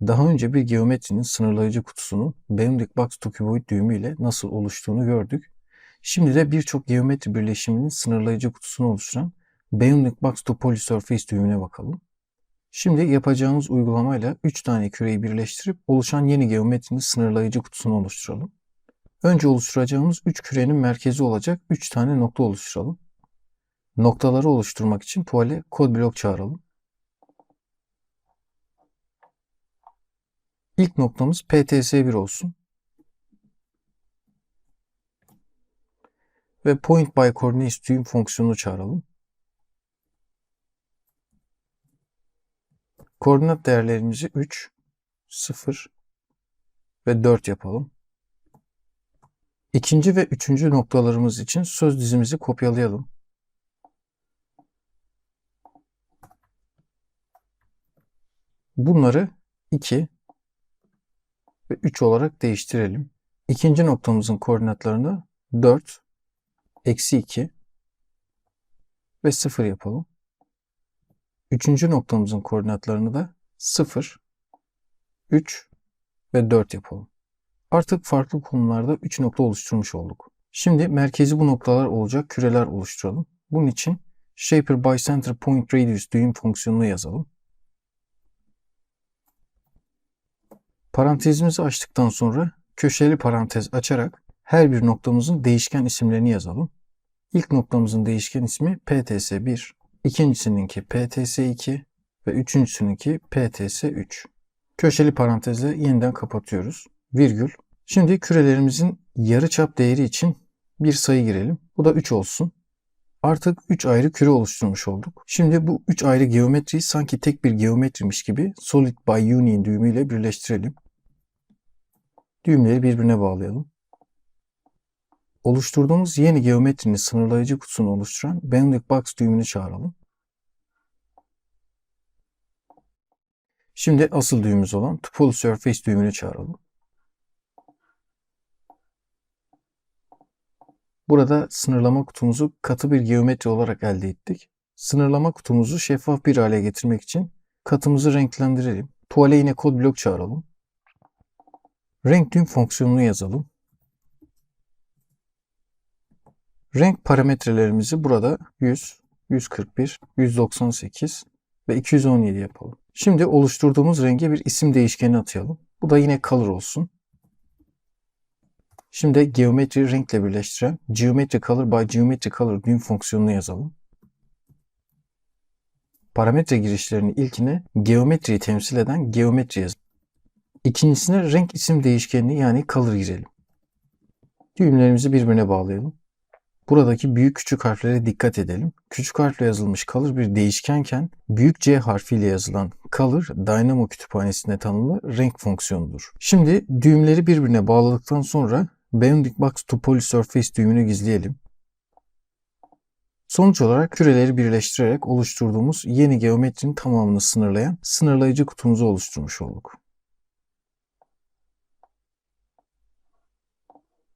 Daha önce bir geometrinin sınırlayıcı kutusunun Bounding Box to Cuboid düğümü ile nasıl oluştuğunu gördük. Şimdi de birçok geometri birleşiminin sınırlayıcı kutusunu oluşturan Bounding Box to Polysurface düğümüne bakalım. Şimdi yapacağımız uygulamayla 3 tane küreyi birleştirip oluşan yeni geometrinin sınırlayıcı kutusunu oluşturalım. Önce oluşturacağımız 3 kürenin merkezi olacak 3 tane nokta oluşturalım. Noktaları oluşturmak için tuvale kod blok çağıralım. İlk noktamız PTS1 olsun. Ve point by coordinates düğüm fonksiyonunu çağıralım. Koordinat değerlerimizi 3, 0 ve 4 yapalım. İkinci ve üçüncü noktalarımız için söz dizimizi kopyalayalım. Bunları 2 ve 3 olarak değiştirelim. İkinci noktamızın koordinatlarını 4, eksi 2 ve 0 yapalım. Üçüncü noktamızın koordinatlarını da 0, 3 ve 4 yapalım. Artık farklı konularda 3 nokta oluşturmuş olduk. Şimdi merkezi bu noktalar olacak küreler oluşturalım. Bunun için Shaper by Center Point Radius düğüm fonksiyonunu yazalım. Parantezimizi açtıktan sonra köşeli parantez açarak her bir noktamızın değişken isimlerini yazalım. İlk noktamızın değişken ismi PTS1, ikincisininki PTS2 ve üçüncüsününki PTS3. Köşeli parantezle yeniden kapatıyoruz. Virgül. Şimdi kürelerimizin yarıçap değeri için bir sayı girelim. Bu da 3 olsun. Artık 3 ayrı küre oluşturmuş olduk. Şimdi bu 3 ayrı geometriyi sanki tek bir geometrimiş gibi Solid by Union düğümüyle birleştirelim. Düğümleri birbirine bağlayalım. Oluşturduğumuz yeni geometrinin sınırlayıcı kutusunu oluşturan Bounding Box düğümünü çağıralım. Şimdi asıl düğümümüz olan Tuple Surface düğümünü çağıralım. Burada sınırlama kutumuzu katı bir geometri olarak elde ettik. Sınırlama kutumuzu şeffaf bir hale getirmek için katımızı renklendirelim. Tuvale yine kod blok çağıralım. Renk düğüm fonksiyonunu yazalım. Renk parametrelerimizi burada 100, 141, 198 ve 217 yapalım. Şimdi oluşturduğumuz renge bir isim değişkeni atayalım. Bu da yine color olsun. Şimdi geometri renkle birleştiren geometry color by geometry color düğüm fonksiyonunu yazalım. Parametre girişlerini ilkine geometriyi temsil eden geometri yazalım. İkincisine renk isim değişkenini yani color girelim. Düğümlerimizi birbirine bağlayalım. Buradaki büyük küçük harflere dikkat edelim. Küçük harfle yazılmış color bir değişkenken büyük C harfiyle yazılan color Dynamo kütüphanesinde tanımlı renk fonksiyonudur. Şimdi düğümleri birbirine bağladıktan sonra Bounding Box to Polysurface düğümünü gizleyelim. Sonuç olarak küreleri birleştirerek oluşturduğumuz yeni geometrinin tamamını sınırlayan sınırlayıcı kutumuzu oluşturmuş olduk.